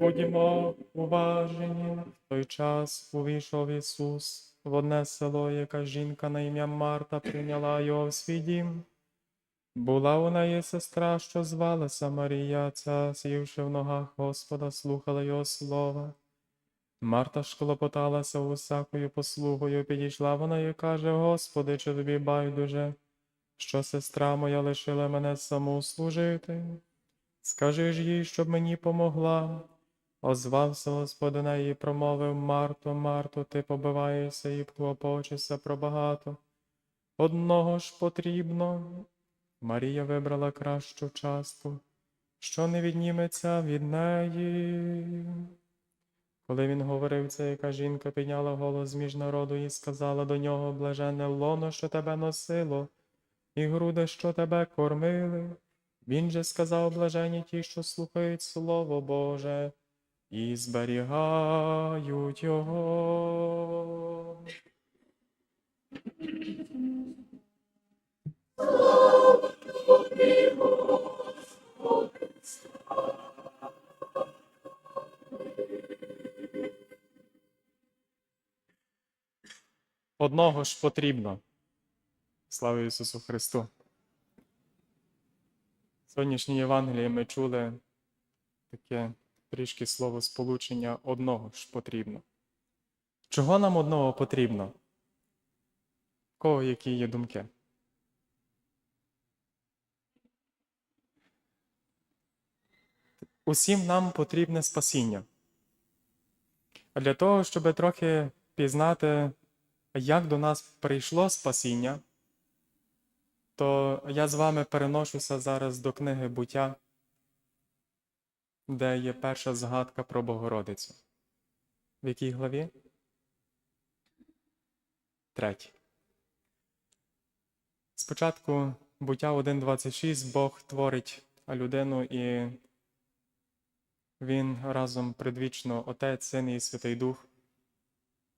Будьмо уважені. В той час увійшов Ісус в одне село, яка жінка на ім'я Марта прийняла його в свій дім. Була у неї сестра, що звалася Марія, ця, сівши в ногах Господа, слухала його слова. Марта ж клопоталася усякою послугою, підійшла вона і каже: Господи, чи тобі байдуже, що сестра моя лишила мене саму служити? Скажи ж їй, щоб мені помогла. Озвався Господь і промовив Марто, Марто, ти побиваєшся і клопочешся про багато. Одного ж потрібно. Марія вибрала кращу частку, що не відніметься від неї. Коли він говорив це, яка жінка підняла голос між народу і сказала до нього блаженне лоно, що тебе носило, і груди, що тебе кормили. Він же сказав блажені ті, що слухають Слово Боже, і зберігають його. Одного ж потрібно. Слава Ісусу Христу! Сьогоднішнє Євангеліє ми чули таке трішки слово сполучення одного ж потрібно. Чого нам одного потрібно? Кого які є думки? Усім нам потрібне спасіння. А для того, щоб трохи пізнати, як до нас прийшло спасіння, то я з вами переношуся зараз до книги буття, де є перша згадка про Богородицю. В якій главі? Третій. Спочатку буття 1.26 Бог творить людину, і він разом предвічно Отець, Син і Святий Дух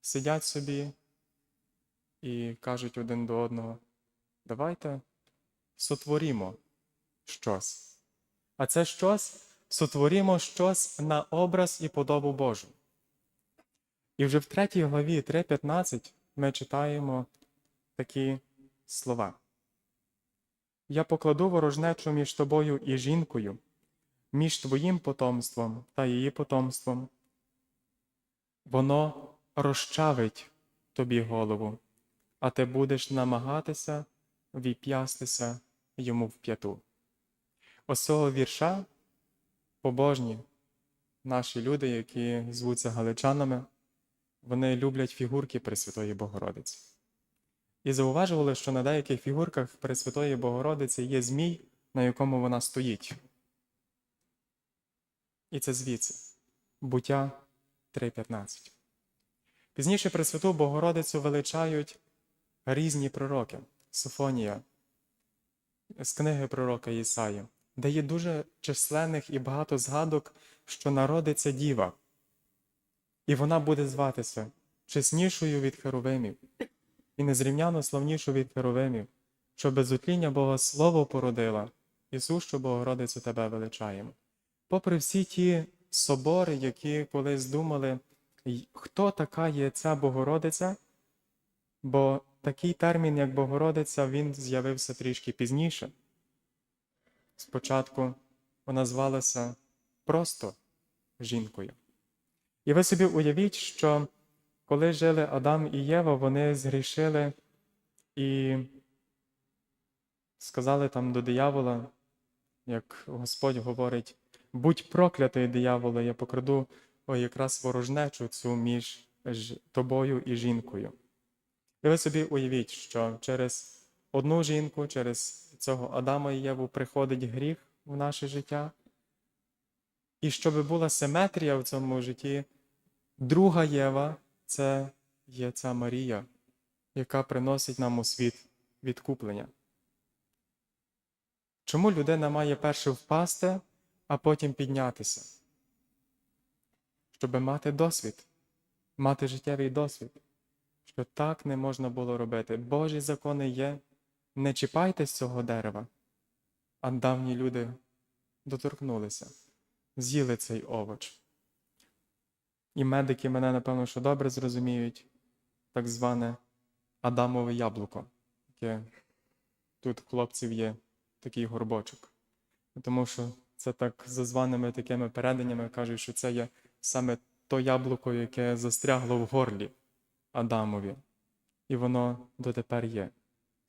сидять собі і кажуть один до одного: давайте сотворімо щось. А це щось сотворімо щось на образ і подобу Божу. І вже в третій главі 3.15 ми читаємо такі слова. Я покладу ворожнечу між тобою і жінкою, між твоїм потомством та її потомством. Воно розчавить тобі голову, а ти будеш намагатися віп'ястися йому в п'яту. Ось цього вірша побожні наші люди, які звуться галичанами, вони люблять фігурки Пресвятої Богородиці. І зауважували, що на деяких фігурках Пресвятої Богородиці є змій, на якому вона стоїть. І це звідси буття 3.15. Пізніше Пресвяту Богородицю величають різні пророки. Софонія з книги пророка Ісаї, де є дуже численних і багато згадок, що народиться діва, і вона буде зватися чеснішою від херовимів і незрівняно славнішою від херовимів, що без утління Бога Слово породила, Ісус, що Богородицю тебе величаємо. Попри всі ті собори, які колись думали, хто така є ця Богородиця, бо такий термін, як Богородиця, він з'явився трішки пізніше. Спочатку вона звалася просто жінкою. І ви собі уявіть, що коли жили Адам і Єва, вони згрішили і сказали там до диявола, як Господь говорить, будь проклятий дияволе, я покраду ой, якраз ворожнечу цю між тобою і жінкою. І ви собі уявіть, що через одну жінку, через цього Адама і Єву приходить гріх в наше життя. І щоб була симетрія в цьому житті, друга Єва це є ця Марія, яка приносить нам у світ відкуплення. Чому людина має перше впасти, а потім піднятися? Щоб мати досвід, мати життєвий досвід що так не можна було робити. Божі закони є. Не чіпайтесь цього дерева. А давні люди доторкнулися, з'їли цей овоч І медики мене, напевно, що добре зрозуміють, так зване Адамове яблуко, яке тут у хлопців є такий горбочок. Тому що це так за званими такими переданнями кажуть, що це є саме то яблуко, яке застрягло в горлі Адамові. І воно дотепер є.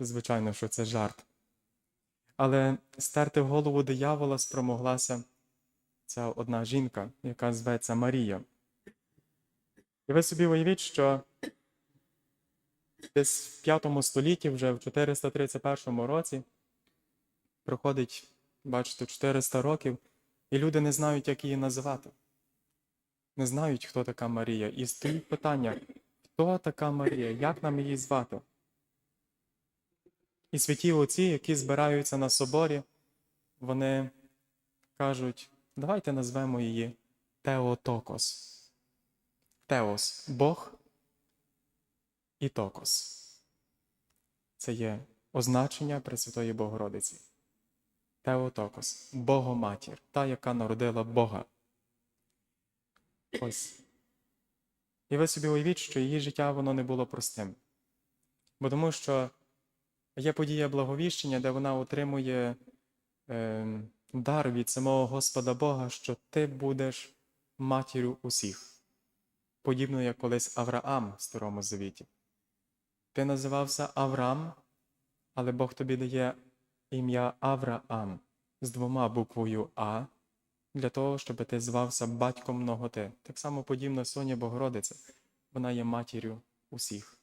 Звичайно, що це жарт. Але стерти в голову диявола спромоглася ця одна жінка, яка зветься Марія. І ви собі уявіть, що десь в 5 столітті, вже в 431 році, проходить, бачите, 400 років, і люди не знають, як її називати. Не знають, хто така Марія. І стоїть питання, хто така Марія, як нам її звати? І святі отці, які збираються на соборі, вони кажуть, давайте назвемо її Теотокос. Теос Бог і Токос. Це є означення Пресвятої Богородиці. Теотокос Богоматір, та, яка народила Бога. Ось. І ви собі уявіть, що її життя воно не було простим. Бо тому що є подія благовіщення, де вона отримує е, дар від самого Господа Бога, що ти будеш матір'ю усіх, подібно як колись Авраам в Старому Завіті. Ти називався Авраам, але Бог тобі дає ім'я Авраам з двома буквою А для того, щоб ти звався батьком многоти. Так само подібно Соня Богородиця. Вона є матір'ю усіх.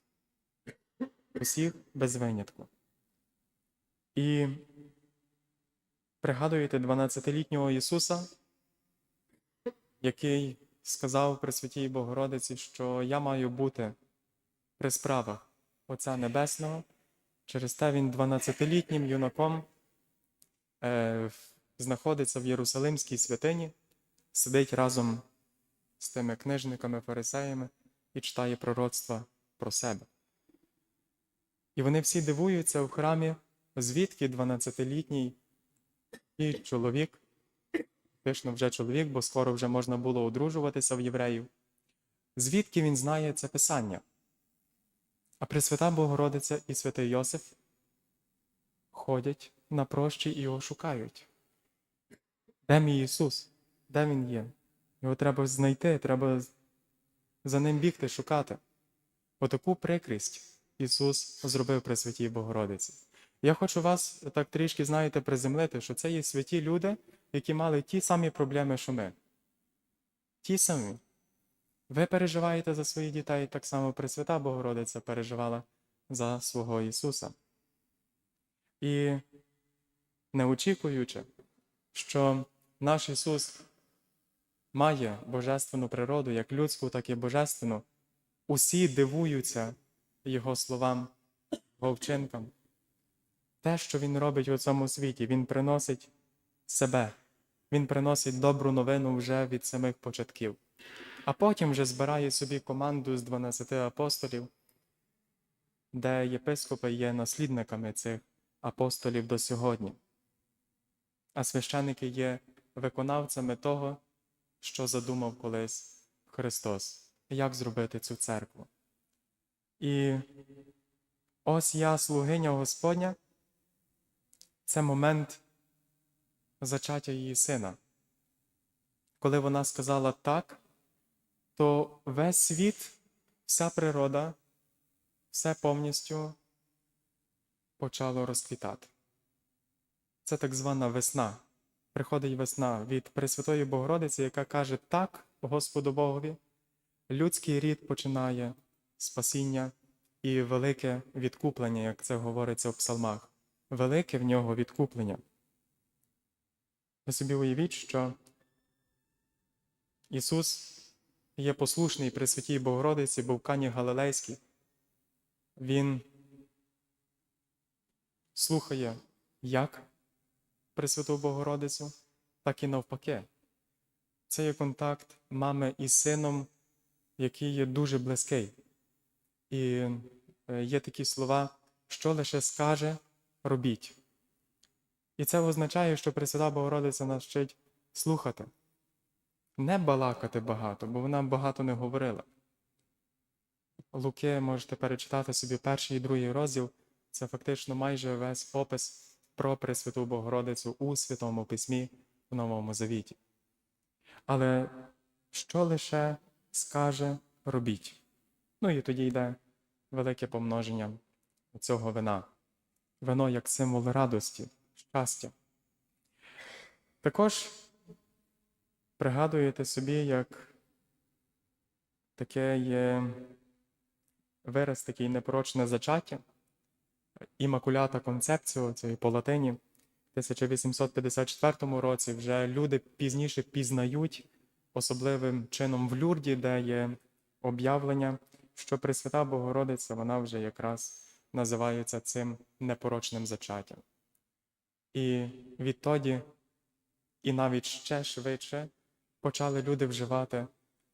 Усіх без винятку. І пригадуєте 12-літнього Ісуса, який сказав Пресвятій Богородиці, що я маю бути при справах Отця Небесного. Через те він 12-літнім юнаком е, знаходиться в Єрусалимській святині, сидить разом з тими книжниками, фарисеями і читає пророцтва про себе. І вони всі дивуються в храмі, звідки 12-літній і чоловік, фактично вже чоловік, бо скоро вже можна було одружуватися в євреїв, звідки він знає це писання. А Пресвята Богородиця і святий Йосиф ходять на прощі і його шукають. Де мій Ісус? Де Він є? Його треба знайти, треба за ним бігти, шукати. Отаку прикрість Ісус зробив при святій Богородиці. Я хочу вас так трішки, знаєте, приземлити, що це є святі люди, які мали ті самі проблеми, що ми. Ті самі. Ви переживаєте за своїх дітей, так само Пресвята Богородиця переживала за свого Ісуса. І не очікуючи, що наш Ісус має божественну природу, як людську, так і божественну, усі дивуються Його словам, Його вчинкам. Те, що Він робить у цьому світі, Він приносить себе, Він приносить добру новину вже від самих початків. А потім вже збирає собі команду з 12 апостолів, де єпископи є наслідниками цих апостолів до сьогодні. А священники є виконавцями того, що задумав колись Христос, як зробити цю церкву. І ось я, слугиня Господня, це момент зачаття її сина. Коли вона сказала так, то весь світ, вся природа, все повністю почало розквітати. Це так звана весна. Приходить весна від Пресвятої Богородиці, яка каже так Господу Богові, людський рід починає спасіння і велике відкуплення, як це говориться в псалмах. Велике в нього відкуплення. Ви собі уявіть, що Ісус є послушний при святій Богородиці, бо в Кані Галилейській. Він слухає як Пресвяту Богородицю, так і навпаки. Це є контакт мами із сином, який є дуже близький. І е, є такі слова, що лише скаже, робіть. І це означає, що Пресвята Богородиця нас вчить слухати. не балакати багато, бо вона багато не говорила. Луки можете перечитати собі перший і другий розділ. Це фактично майже весь опис про Пресвяту Богородицю у Святому Письмі в Новому Завіті. Але що лише скаже, робіть. Ну і тоді йде велике помноження цього вина. Вино як символ радості, щастя. Також пригадуєте собі, як таке є вираз, такий непорочне зачаття, імакулята концепцію, це по латині. В 1854 році вже люди пізніше пізнають особливим чином в Люрді, де є об'явлення, що Пресвята Богородиця, вона вже якраз називається цим непорочним зачаттям. І відтоді, і навіть ще швидше, почали люди вживати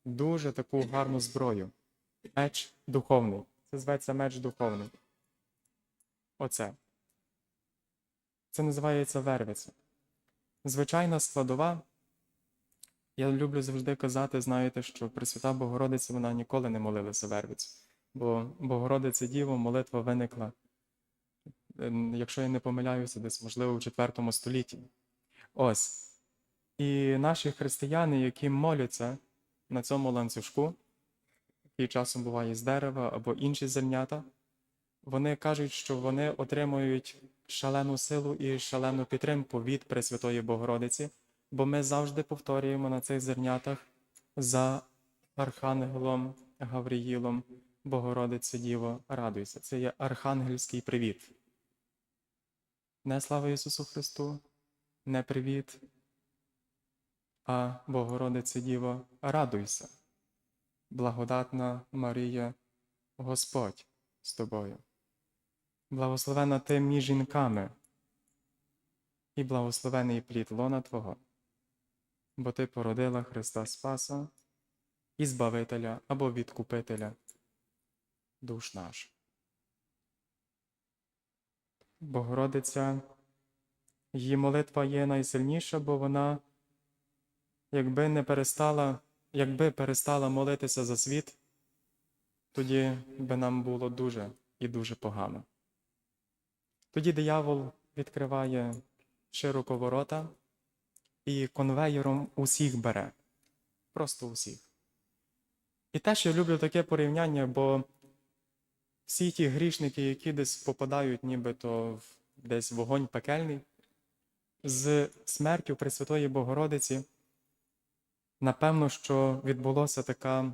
дуже таку гарну зброю меч духовний. Це зветься меч духовний. Оце. Це називається вервиця. Звичайна складова. Я люблю завжди казати, знаєте, що Пресвята Богородиця вона ніколи не молилася вервицю. Бо Богородиця Діво молитва виникла, е, якщо я не помиляюся, десь, можливо, в 4 столітті. Ось. І наші християни, які моляться на цьому ланцюжку, який часом буває з дерева або інші зернята, вони кажуть, що вони отримують шалену силу і шалену підтримку від Пресвятої Богородиці, бо ми завжди повторюємо на цих зернятах за Архангелом Гавриїлом, Богородице Діво, радуйся. Це є архангельський привіт. Не слава Ісусу Христу, не привіт, а Богородице Діво, радуйся. Благодатна Марія, Господь з тобою. Благословена ти між жінками, і благословений плід лона Твого, бо Ти породила Христа Спаса і Збавителя або Відкупителя душ наш. Богородиця, її молитва є найсильніша, бо вона, якби не перестала, якби перестала молитися за світ, тоді би нам було дуже і дуже погано. Тоді диявол відкриває широко ворота і конвеєром усіх бере. Просто усіх. І теж я люблю таке порівняння, бо всі ті грішники, які десь попадають нібито в десь вогонь пекельний, з смертю Пресвятої Богородиці, напевно, що відбулося така,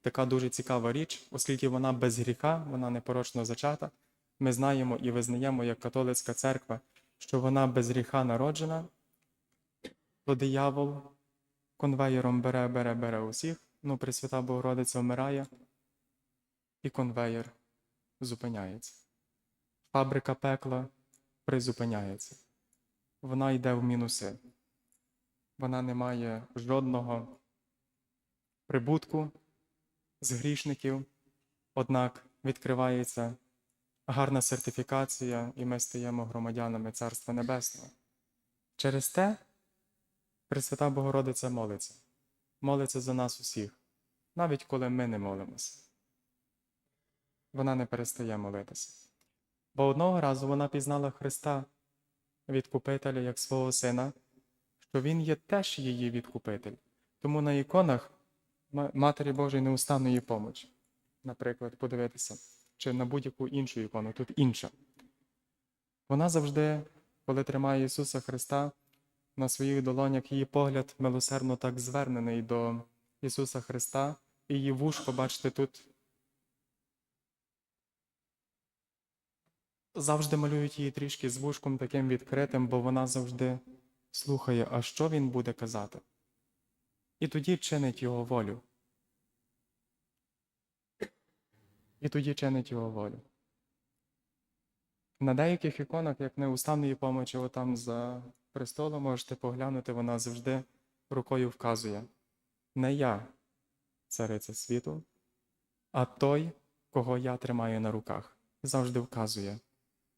така дуже цікава річ, оскільки вона без гріха, вона непорочно зачата. Ми знаємо і визнаємо як католицька церква, що вона без гріха народжена, то диявол конвеєром бере, бере, бере усіх, ну, Пресвята Богородиця вмирає, і конвеєр зупиняється. Фабрика пекла призупиняється. Вона йде в мінуси. Вона не має жодного прибутку з грішників, однак відкривається гарна сертифікація, і ми стаємо громадянами Царства Небесного. Через те Пресвята Богородиця молиться, молиться за нас усіх, навіть коли ми не молимося. Вона не перестає молитися. Бо одного разу вона пізнала Христа, відкупителя як свого сина, що Він є теж її відкупитель. Тому на іконах Матері Божої неустанної помочі, наприклад, подивитися, чи на будь-яку іншу ікону, тут інша. Вона завжди, коли тримає Ісуса Христа на своїх долонях, її погляд милосердно так звернений до Ісуса Христа, і її вушко, бачите, тут завжди малюють її трішки з вушком таким відкритим, бо вона завжди слухає, а що він буде казати. І тоді чинить його волю. І тоді чинить його волю. На деяких іконах, як неустанної помочі, отам за престолом, можете поглянути, вона завжди рукою вказує. Не я, цариця світу, а той, кого я тримаю на руках, завжди вказує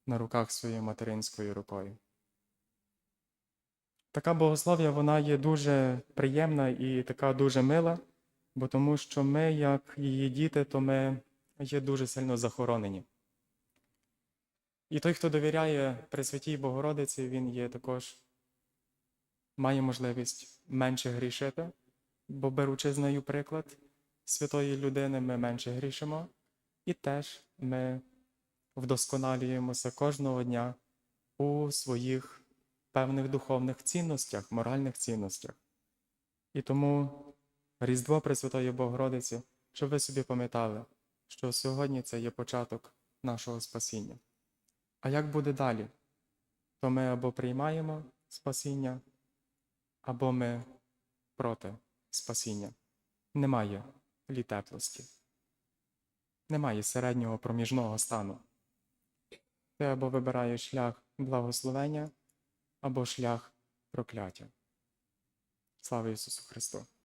на руках своєю материнською рукою. Така богослов'я вона є дуже приємна і така дуже мила, бо тому що ми, як її діти, то ми є дуже сильно захоронені. І той, хто довіряє Пресвятій Богородиці, він є також має можливість менше грішити, бо беручи з нею приклад святої людини, ми менше грішимо, і теж ми вдосконалюємося кожного дня у своїх певних духовних цінностях, моральних цінностях. І тому Різдво Пресвятої Богородиці, щоб ви собі пам'ятали, що сьогодні це є початок нашого спасіння. А як буде далі? То ми або приймаємо спасіння, або ми проти спасіння. Немає літеплості, немає середнього проміжного стану. Ти або вибираєш шлях благословення, або шлях прокляття. Слава Ісусу Христу!